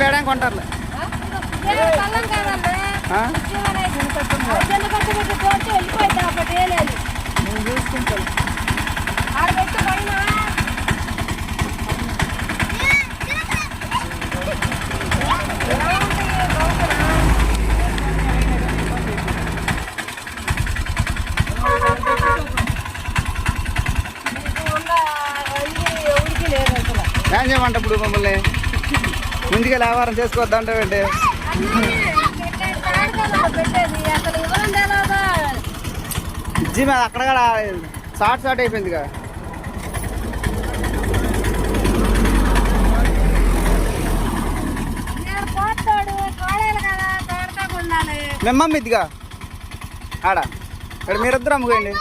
వేయడానికి కొంటారులే. ఏం చేయమంట ఇప్పుడు మమ్మల్ని? ముందుగా వ్యాపారం చేసుకోవద్దంటావేంటి పెట్టేది తాడుకోవాలా పెట్టేది అక్కడ కూడా షార్ట్ షార్ట్ అయిపోయింది కదా నేను ఇదిగా. ఆడ ఇక్కడ మీరిద్దరు అమ్ముకోండి.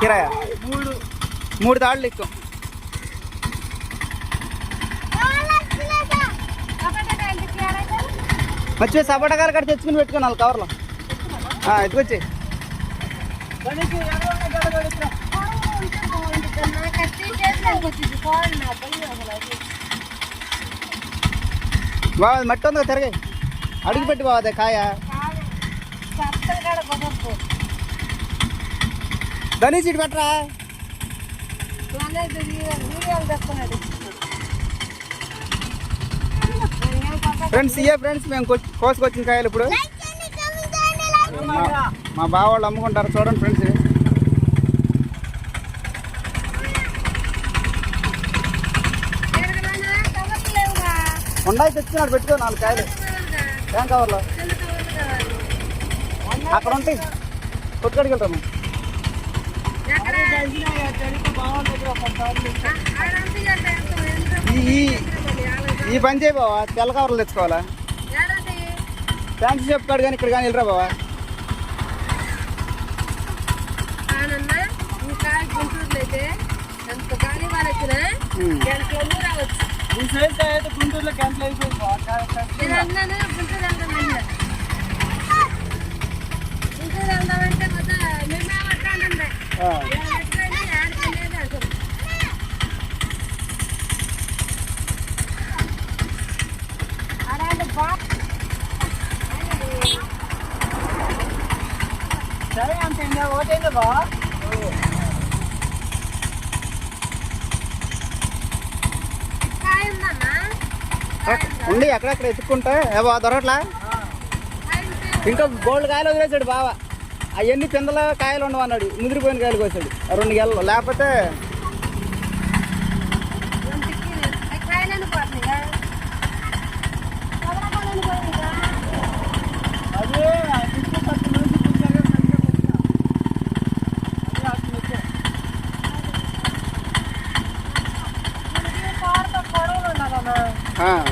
కిరాయా? మూడు మూడు తాళ్ళు ఎక్కువ వచ్చి సపోటా కాయలు కట్టి తెచ్చుకుని పెట్టుకుని వాళ్ళు కవర్లో. ఎత్తుకొచ్చి గణేష్ మట్టి ఉందా కదా తిరగాయి. అడుగు పెట్టి బాగా కాయ. ధనీ సీట్ పెట్టరా? ఫ్రెండ్స్ ఇయే ఫ్రెండ్స్ మేము కోసుకొచ్చిన కాయలు ఇప్పుడు. మా- బావ వాళ్ళు అమ్ముకుంటారు చూడండి ఫ్రెండ్స్ ఉండాయి తెచ్చుకున్నాడు పెట్టుకో నాలుగు కాయలు. ఏం కవర్లో అక్కడ ఉంటాయి కొట్టుకడికి వెళ్తాము ఈ ఈ- పని చేయి బావా తెల్ల కవర్లు తెచ్చుకోవాలా? థ్యాంక్స్ చెప్తాడు కానీ ఇక్కడ కానీ వెళ్ళరా బావా? గుంటూరులో క్యాన్సిల్ అయిపోయింది గుంటూరు వెళ్దామంటే మేమే సరే అంత ఇంకా ఓటైందా బా ఉండి ఎక్కడెక్కడ ఎత్తుక్కుంటే? ఏ బావ దొరకట్లా? ఇంకా గోల్డ్ కాయలు వదిలేసాడు బావ. అవన్నీ పిందల కాయలు ఉండవు అన్నాడు. ముదిరిపోయిన కాయలు కోసాడు. రెండు గెలలు లేకపోతే అదే 看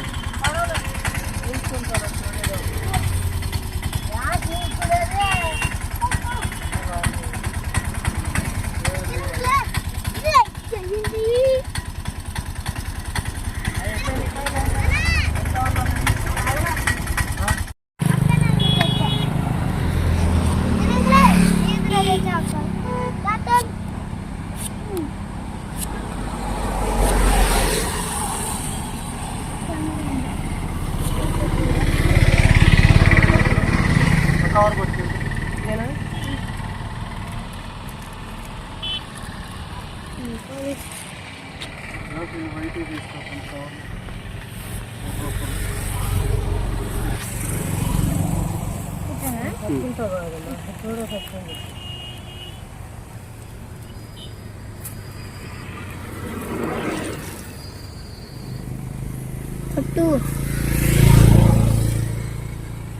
అటు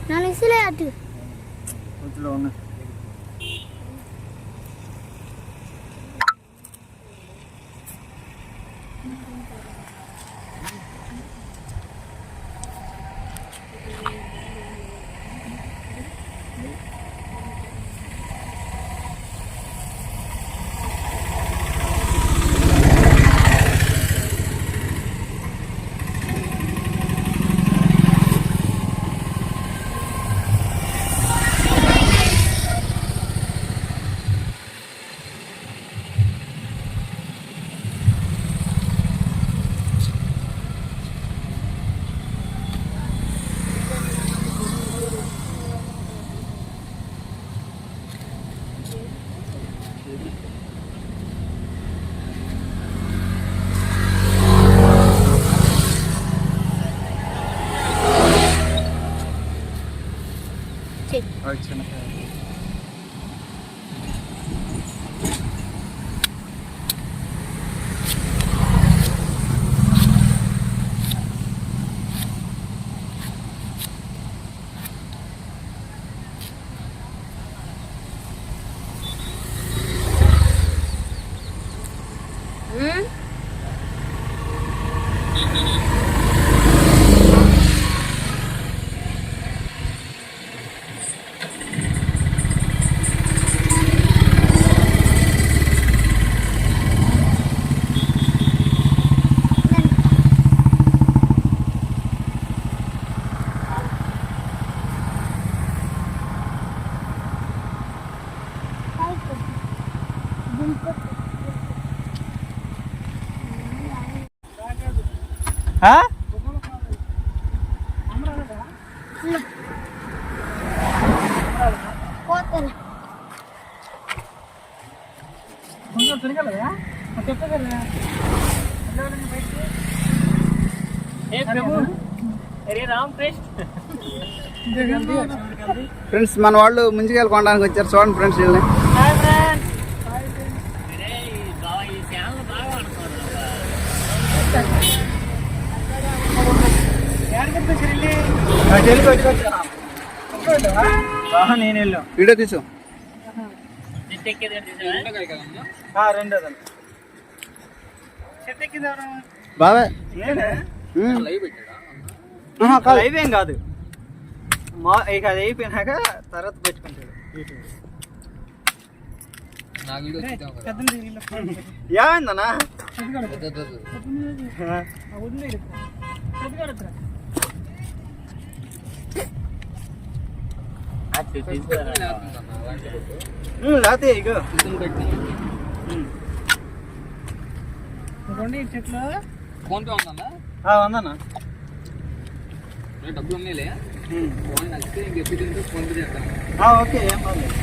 నాలుగు ఇసులే అటు కొంచెంలో ఉన్నాయి కొంచెం తిరగలదా? చెప్పగలరా ఫ్రెండ్స్ మన వాళ్ళు ముందుకెళ్ళి కొనడానికి వచ్చారు. చూడండి ఫ్రెండ్స్ వీళ్ళని. నేను వెళ్ళాం వీడియో తీసు బావే. లైవ్ ఏం కాదు. మా ఇక అది అయిపోయినాక తర్వాత పెట్టుకుంటాడు. ఏమైందన్నా లేతే ఇగో చెట్లు ఫోన్ పే ఉందన్నా వందన్నా డబ్బులు ఉన్నాయిలే ఫోన్ నచ్చితే ఇంక ఎప్పుడు చేస్తాను ఓకే ఏం పర్లేదు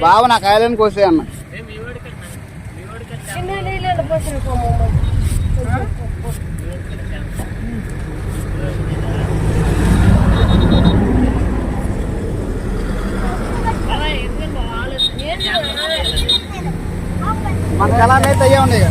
బావ నా కాయలని కోసే అన్న మనకి ఎలా అయితే అయ్యే ఉన్నాయి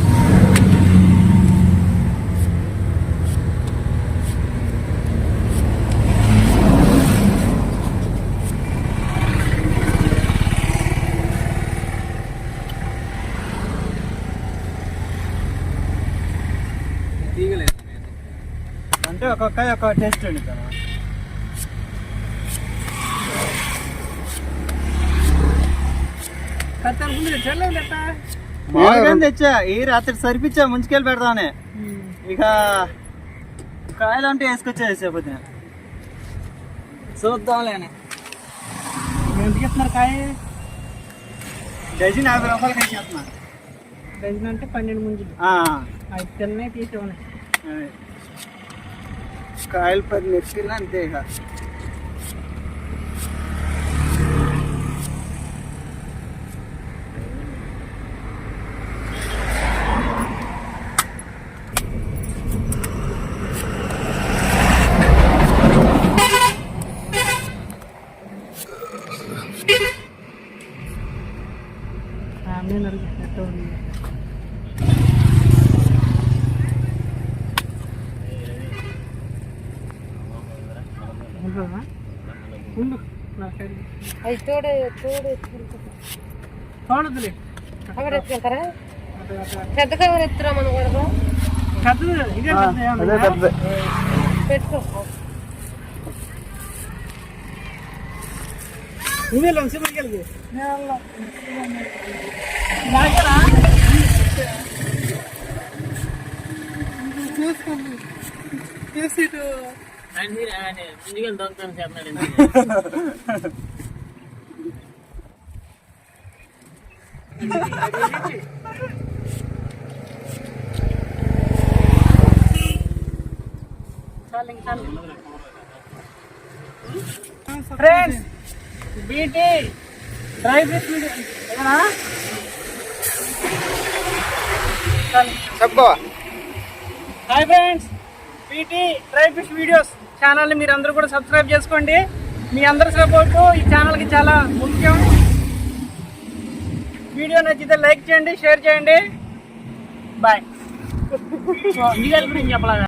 అంటే ఒక్కొక్క ఒక టేస్ట్ ఉంది కదా మామూలుగా తెచ్చా? ఈ రాత్రి సరిపించా ముంచుకెళ్ళి పెడతానే ఇక కాయలు అంటే వేసుకొచ్చా వేసేపోతే చూద్దాంలేని ఎంత ఇస్తున్నారు కాయ? డజన్ యాభై రూపాయలకి వేసేస్తున్నా డజన్ అంటే పన్నెండు ముంజులు. ఆ, అవి తిన్నాయి తీసేవాళ్ళు. కాయలు పది నెక్కినా అంతే ఇక నేను అడుగు ఎట్ట ఉంది అవి తోడు తోడు ఎత్తుకుంటారా? పెద్ద కవర్ ఎత్తురా మనం కూడా అదే పెట్టుకో. నువ్వే లంచి చూసుకోండి చేసి friends BT dry fish video hi friends PT dry fish videos ఛానల్ని మీరు అందరూ కూడా సబ్స్క్రైబ్ చేసుకోండి. మీ అందరి సపోర్టు ఈ ఛానల్కి చాలా ముఖ్యం. వీడియో నచ్చితే లైక్ చేయండి షేర్ చేయండి. బాయ్. గురించి చెప్పలేదు